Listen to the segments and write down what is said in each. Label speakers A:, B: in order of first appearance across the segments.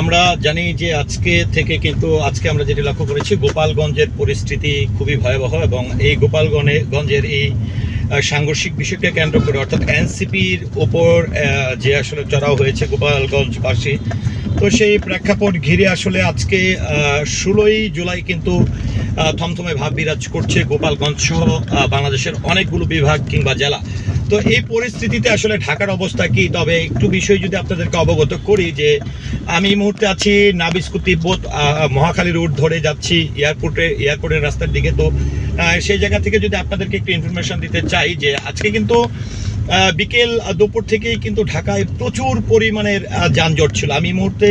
A: আমরা জানি যে আজকে থেকে কিন্তু আজকে আমরা যেটি লক্ষ্য করেছি, গোপালগঞ্জের পরিস্থিতি খুবই ভয়াবহ এবং এই গোপালগঞ্জে গঞ্জের এই সাংঘর্ষিক বিষয়কে কেন্দ্র করে অর্থাৎ এনসিপির ওপর যে আসলে চড়াও হয়েছে গোপালগঞ্জবাসী, তো সেই প্রেক্ষাপট ঘিরে আসলে আজকে ষোলোই জুলাই কিন্তু থমথমে ভাব বিরাজ করছে গোপালগঞ্জ সহ বাংলাদেশের অনেকগুলো বিভাগ কিংবা জেলা। তো এই পরিস্থিতিতে আসলে ঢাকার অবস্থা কি? তবে একটু বিষয় যদি আপনাদেরকে অবগত করি যে আমি এই মুহূর্তে আছি নাবিস্কু তিব্বত আহ, মহাখালী রুট ধরে যাচ্ছি এয়ারপোর্টে এয়ারপোর্টের রাস্তার দিকে। তো সেই জায়গা থেকে যদি আপনাদেরকে একটু ইনফরমেশন দিতে চাই যে আজকে কিন্তু বিকেল দুপুর থেকেই কিন্তু ঢাকায় প্রচুর পরিমাণের যানজট ছিল। আমি মুহূর্তে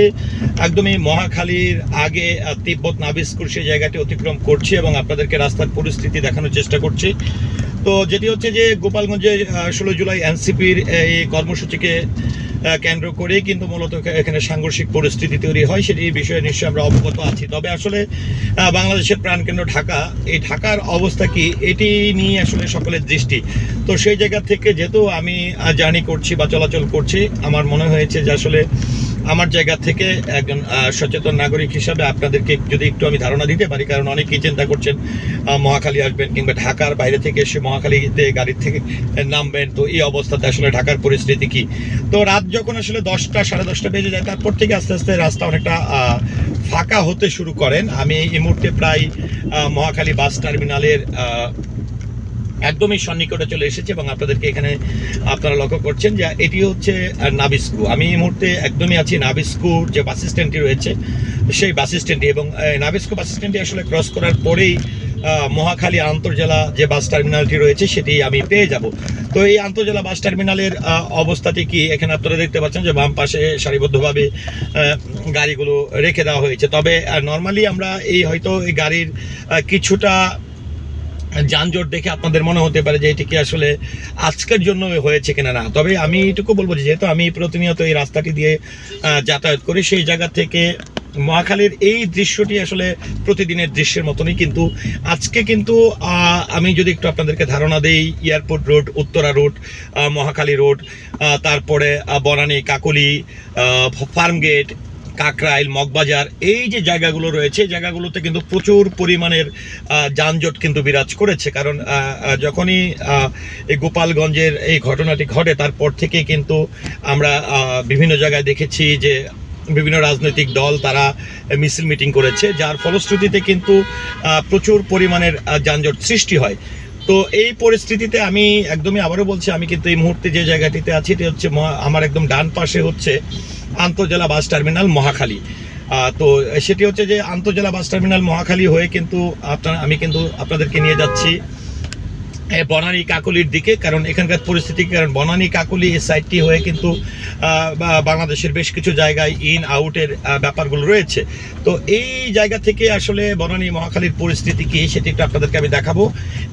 A: একদমই মহাখালীর আগে তিব্বত নাবিস্কুর সেই জায়গাটি অতিক্রম করছি এবং আপনাদেরকে রাস্তার পরিস্থিতি দেখানোর চেষ্টা করছি। তো যেটি হচ্ছে যে গোপালগঞ্জে ষোলো জুলাই এনসিপির এই কর্মসূচিকে কেন্দ্র করে কিন্তু মূলত এখানে সাংঘর্ষিক পরিস্থিতি তৈরি হয়, সেটি বিষয়ে নিশ্চয়ই আমরা অবগত আছি। তবে আসলে বাংলাদেশের প্রাণকেন্দ্র ঢাকা, এই ঢাকার অবস্থা কি, এটি নিয়ে আসলে সকলের দৃষ্টি। তো সেই জায়গা থেকে যেহেতু আমি জার্নি করছি বা চলাচল করছি, আমার মনে হয়েছে যে আসলে আমার জায়গা থেকে একজন সচেতন নাগরিক হিসাবে আপনাদেরকে যদি একটু আমি ধারণা দিতে পারি, কারণ অনেকেই চিন্তা করছেন মহাখালী আসবেন কিংবা ঢাকার বাইরে থেকে এসে মহাখালীতে গাড়ির থেকে নামবেন, তো এই অবস্থাতে আসলে ঢাকার পরিস্থিতি কি? তো রাত যখন আসলে দশটা, সাড়ে দশটা বেজে যায়, তারপর থেকে আস্তে আস্তে রাস্তা অনেকটা ফাঁকা হতে শুরু করেন। আমি এই মুহূর্তে প্রায় মহাখালী বাস টার্মিনালের একদমই সন্নিকটে চলে এসেছে এবং আপনাদেরকে এখানে আপনারা লক্ষ্য করছেন যে এটি হচ্ছে নাবিস্কু আমি এই মুহূর্তে একদমই আছি নাবিস্কুর যে বাস স্ট্যান্ডটি রয়েছে, সেই বাস স্ট্যান্ডটি এবং নাবিস্কু বাস স্ট্যান্ডটি আসলে ক্রস করার পরেই মহাখালী আন্তর্জেলা যে বাস টার্মিনালটি রয়েছে সেটি আমি পেয়ে যাব। তো এই আন্তর্জেলা বাস টার্মিনালের অবস্থাটি কি? এখানে আপনারা দেখতে পাচ্ছেন যে বাম পাশে সারিবদ্ধভাবে গাড়িগুলো রেখে দেওয়া হয়েছে। তবে নর্মালি আমরা এই হয়তো এই গাড়ির কিছুটা যানজট দেখে আপনাদের মনে হতে পারে যে এটি কি আসলে আজকের জন্য হয়েছে কিনা না। তবে আমি এটুকু বলব যেহেতু আমি প্রতিনিয়ত এই রাস্তাটি দিয়ে যাতায়াত করি, সেই জায়গা থেকে মহাখালীর এই দৃশ্যটি আসলে প্রতিদিনের দৃশ্যের মতনই কিন্তু আজকে কিন্তু আমি যদি একটু আপনাদেরকে ধারণা দেই, airport road, Uttara road Mohakhali road তারপরে বনানী, কাকলি ফার্মগেট কাকরাইল, মগবাজার, এই যে জায়গাগুলো রয়েছে জায়গাগুলোতে কিন্তু প্রচুর পরিমাণের যানজট কিন্তু বিরাজ করেছে। কারণ যখনই এই গোপালগঞ্জের এই ঘটনাটি ঘটে, তারপর থেকে কিন্তু আমরা বিভিন্ন জায়গায় দেখেছি যে বিভিন্ন রাজনৈতিক দল তারা মিছিল মিটিং করেছে, যার ফলশ্রুতিতে কিন্তু প্রচুর পরিমাণের যানজট সৃষ্টি হয়। তো এই পরিস্থিতিতে আমি একদমই আবারও বলছি, আমি কিন্তু এই মুহূর্তে যে জায়গাটিতে আছি, এটি হচ্ছে আমার একদম ডান পাশে হচ্ছে আন্তর্জেলা বাস টার্মিনাল মহাখালী। তো সেটি হচ্ছে যে আন্তজেলা বাস টার্মিনাল মহাখালী হয়ে কিন্তু আপনার, আমি কিন্তু আপনাদেরকে নিয়ে যাচ্ছি। বনানী কাকলির দিকে, কারণ এখানকার পরিস্থিতি কারণ বনানী কাকলি এই সাইডটি হয়ে কিন্তু বাংলাদেশের বেশ কিছু জায়গায় ইন আউটের ব্যাপারগুলো রয়েছে। তো এই জায়গা থেকে আসলে বনানী মহাখালীর পরিস্থিতি কি? সেটি একটু আপনাদেরকে আমি দেখাবো।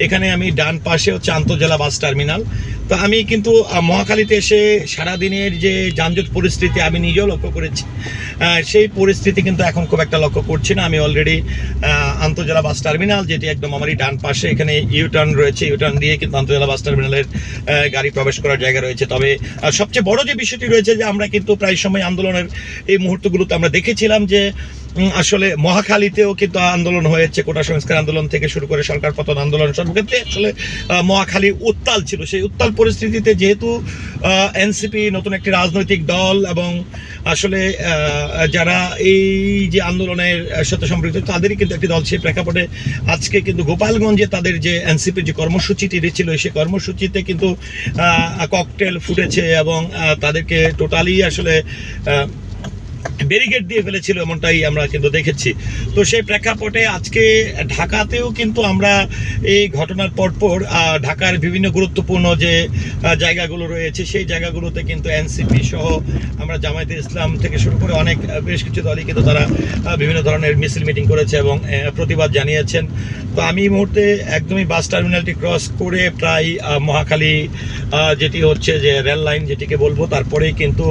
A: এখানে আমি ডান পাশে হচ্ছে আন্তর্জেলা বাস টার্মিনাল। তো আমি কিন্তু মহাখালীতে এসে সারাদিনের যে যানজট পরিস্থিতি আমি নিজেও লক্ষ্য করেছি। সেই পরিস্থিতি কিন্তু এখন খুব একটা লক্ষ্য করছি না। আমি অলরেডি আন্তর্জেলা বাস টার্মিনাল, যেটি একদম আমারই ডান পাশে। এখানে ইউটার্ন রয়েছে। ইউটার্ন দিয়ে কিন্তু আন্তজেলা বাস টার্মিনালের গাড়ি প্রবেশ করার জায়গা রয়েছে। তবে সবচেয়ে বড় যে বিষয়টি রয়েছে যে আমরা কিন্তু প্রায় সময় আন্দোলনের এই মুহূর্তগুলোতে আমরা দেখেছিলাম যে আসলে মহাখালীতেও কিন্তু আন্দোলন হয়েছে, কোটা সংস্কার আন্দোলন থেকে শুরু করে সরকার পতন আন্দোলন সর্বক্ষেত্রে আসলে মহাখালী উত্তাল ছিল। সেই উত্তাল পরিস্থিতিতে যেহেতু এনসিপি নতুন একটি রাজনৈতিক দল এবং আসলে যারা এই যে আন্দোলনের সাথে সম্পৃক্ত, তাদেরই কিন্তু একটি দল। সেই প্রেক্ষাপটে আজকে কিন্তু গোপালগঞ্জে তাদের যে এনসিপির যে কর্মসূচিটি ছিল, সেই কর্মসূচিতে কিন্তু ককটেল ফুটেছে এবং তাদেরকে টোটালি আসলে ব্যারিকেড দিয়ে ফেলেছিল এমনটাই আমরা কিন্তু দেখেছি। তো সেই প্রেক্ষাপটে আজকে ঢাকাতেও কিন্তু আমরা এই ঘটনার পরপর ঢাকার বিভিন্ন গুরুত্বপূর্ণ যে জায়গাগুলো রয়েছে, সেই জায়গাগুলোতে কিন্তু এনসিপি সহ আমরা জামায়াতে ইসলাম থেকে শুরু করে অনেক বেশ কিছু দলই কিন্তু তারা বিভিন্ন ধরনের মিছিল মিটিং করেছে এবং প্রতিবাদ জানিয়েছেন। তো আমি এই মুহূর্তে একদমই বাস টার্মিনালটি ক্রস করে প্রায় মহাখালী যেটি হচ্ছে যে রেল লাইন যেটিকে বলব, তারপরেই কিন্তু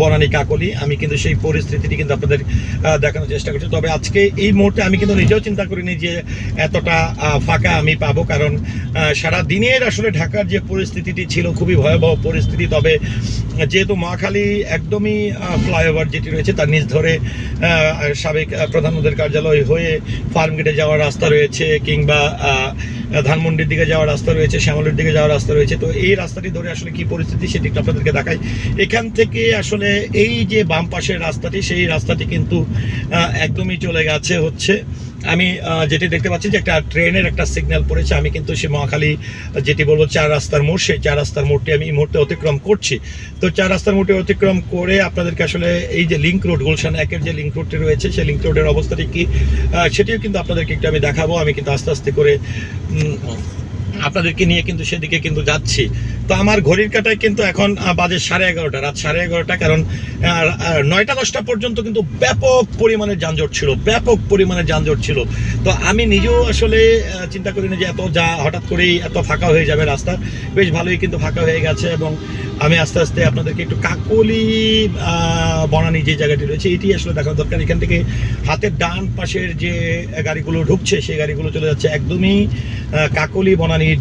A: বনানী কাকলি, আমি কিন্তু সেই পরিস্থিতিটি কিন্তু আপনাদের দেখানোর চেষ্টা করছি। তবে আজকে এই মুহূর্তে আমি কিন্তু নিজেও চিন্তা করিনি যে এতটা ফাঁকা আমি পাবো, কারণ সারা দিনের আসলে ঢাকার যে পরিস্থিতিটি ছিল খুবই ভয়াবহ পরিস্থিতি। তবে যেহেতু মহাখালী একদমই ফ্লাইওভার যেটি রয়েছে তার নিচ ধরে সাবেক প্রধানমন্ত্রীর কার্যালয় হয়ে ফার্মগেটে যাওয়ার রাস্তা রয়েছে কিংবা ধানমন্ডির দিকে যাওয়ার রাস্তা রয়েছে, শ্যামলের দিকে যাওয়ার রাস্তা রয়েছে। তো এই রাস্তাটি ধরে আসলে কি পরিস্থিতি সেটি একটু আপনাদেরকে দেখাই। এখান থেকে আসলে এই যে বাম পাশের রাস্তাটি, সেই রাস্তাটি কিন্তু একদমই চলে গেছে হচ্ছে। আমি যেটি দেখতে পাচ্ছি যে একটা ট্রেনের একটা সিগন্যাল পড়েছে। আমি কিন্তু সে মহাখালী যেটি বলব চার রাস্তার মোড়, সেই চার রাস্তার মোড়টি আমি এই মুহূর্তে অতিক্রম করছি। তো চার রাস্তার মোড়টি অতিক্রম করে আপনাদেরকে আসলে এই যে লিঙ্ক রোড গুলশান একের যে লিঙ্ক রোডটি রয়েছে, সেই লিঙ্ক রোডের অবস্থাটি কি? সেটিও কিন্তু আপনাদেরকে একটু আমি দেখাবো। আমি কিন্তু আস্তে আস্তে করে আপনাদেরকে নিয়ে কিন্তু সেদিকে কিন্তু যাচ্ছি। তো আমার ঘড়ির কাটায় কিন্তু এখন বাজে সাড়ে এগারোটা, রাত সাড়ে এগারোটা, কারণ নয়টা দশটা পর্যন্ত কিন্তু ব্যাপক পরিমাণে যানজট ছিল, ব্যাপক পরিমাণে যানজট ছিল। তো আমি নিজেও আসলে চিন্তা করিনি যে এত যা হঠাৎ করেই এত ফাঁকা হয়ে যাবে রাস্তা। বেশ ভালোই কিন্তু ফাঁকা হয়ে গেছে এবং আমি আস্তে আস্তে আপনাদেরকে একটু কাকলি বনানি যে জায়গাটি রয়েছে, এটি আসলে দেখানো দরকার। এখান থেকে হাতের ডান পাশের যে গাড়িগুলো ঢুকছে, সেই গাড়িগুলো চলে যাচ্ছে একদমই কাকলি বনানীর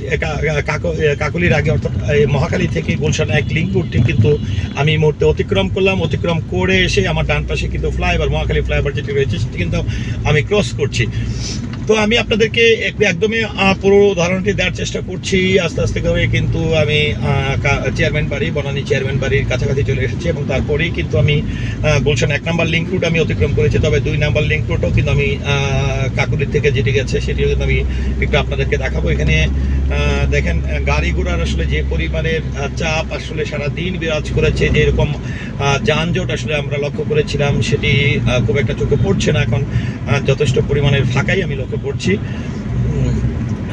A: কাকলির আগে অর্থাৎ এই মহাখালী থেকে গুলশান এক লিঙ্ক রুটটি কিন্তু আমি মুহূর্তে অতিক্রম করলাম। অতিক্রম করে এসে আমার ডান পাশে কিন্তু ফ্লাইওভার, মহাখালী ফ্লাইওভার যেটি রয়েছে, সেটি কিন্তু আমি ক্রস করছি। তো আমি আপনাদেরকে একদমই পুরো ধারণাটি দেওয়ার চেষ্টা করছি। আস্তে আস্তে করে কিন্তু আমি চেয়ারম্যান বাড়ি বনানী চেয়ারম্যান বাড়ির কাছাকাছি চলে এসেছি এবং তারপরেই কিন্তু আমি গুলশান এক নাম্বার লিঙ্ক রুট আমি অতিক্রম করেছি। তবে দুই নাম্বার লিঙ্ক রুটও কিন্তু আমি আহ, কাকুলির থেকে যেটি গেছে সেটিও কিন্তু আমি একটু আপনাদেরকে দেখাবো। এখানে দেখেন গাড়ি ঘোড়ার আসলে যে পরিমাণের চাপ আসলে সারা দিন বিরাজ করেছে যে এরকম যানজট আসলে আমরা লক্ষ্য করেছিলাম সেটি খুব একটা চোখে পড়ছে না। এখন যথেষ্ট পরিমাণের ফাঁকাই আমি লক্ষ্য করছি।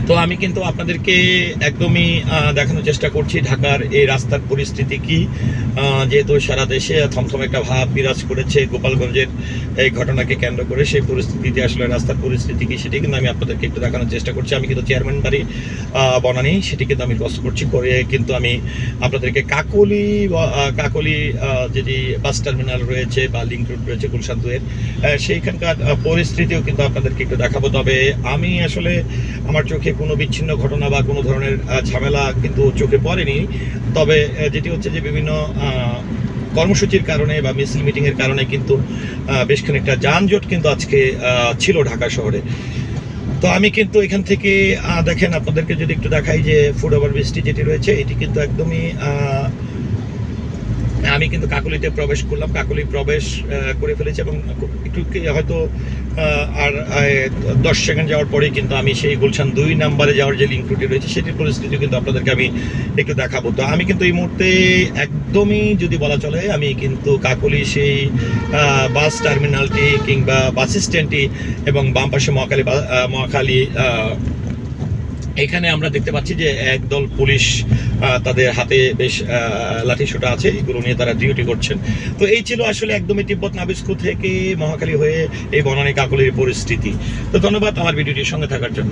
A: তো আমি কিন্তু আপনাদেরকে একদমই দেখানোর চেষ্টা করছি ঢাকার এই রাস্তার পরিস্থিতি কি। যেহেতু সারা দেশে থমথম একটা ভাব বিরাজ করেছে গোপালগঞ্জের এই ঘটনাকে কেন্দ্র করে, সেই পরিস্থিতিতে আসলে রাস্তার পরিস্থিতি কি সেটি কিন্তু আমি আপনাদেরকে একটু দেখানোর চেষ্টা করছি। আমি কিন্তু চেয়ারম্যান বাড়ি বনানি, সেটি কিন্তু আমি ক্রস করছি করে কিন্তু আমি আপনাদেরকে কাকলি কাকলি যেটি বাস টার্মিনাল রয়েছে বা লিঙ্ক রোড রয়েছে গুলশান দুয়ের সেইখানকার পরিস্থিতিও কিন্তু আপনাদেরকে একটু দেখাবো। তবে আমি আসলে আমার চোখে কোনো বিচ্ছিন্ন ঘটনা বা কোনো ধরনের ঝামেলা কিন্তু চোখে পড়েনি। তবে যেটি হচ্ছে যে বিভিন্ন কর্মসূচির কারণে বা মিছিল মিটিংয়ের কারণে কিন্তু বেশ খানিকটা যানজট কিন্তু আজকে ছিল ঢাকা শহরে। তো আমি কিন্তু এখান থেকে দেখেন আপনাদেরকে যদি একটু দেখাই যে ফুড ওভার ব্রিজটি যেটি রয়েছে, এটি কিন্তু একদমই আমি কিন্তু কাকলিতে প্রবেশ করলাম কাকলি প্রবেশ করে ফেলেছি এবং একটু হয়তো আর দশ সেকেন্ড যাওয়ার পরেই কিন্তু আমি সেই গুলশান দুই নাম্বারে যাওয়ার যে লিঙ্ক রুটি রয়েছে সেটির পরিস্থিতি কিন্তু আপনাদেরকে আমি একটু দেখাবো। তো আমি কিন্তু এই মুহূর্তে একদমই যদি বলা চলে আমি কিন্তু কাকলি সেই বাস টার্মিনালটি কিংবা বাস স্ট্যান্ডটি এবং বাম পাশে মহাকালী আহ, এখানে আমরা দেখতে পাচ্ছি যে একদল পুলিশ তাদের হাতে বেশ লাঠি ছোটা আছে, এগুলো নিয়ে তারা ডিউটি করছেন। তো এই ছিল আসলে একদমই তিব্বত নাবিস্কু থেকে মহাকালী হয়ে এই বনানী কাকলির পরিস্থিতি। তো ধন্যবাদ আমার ভিডিওটির সঙ্গে থাকার জন্য।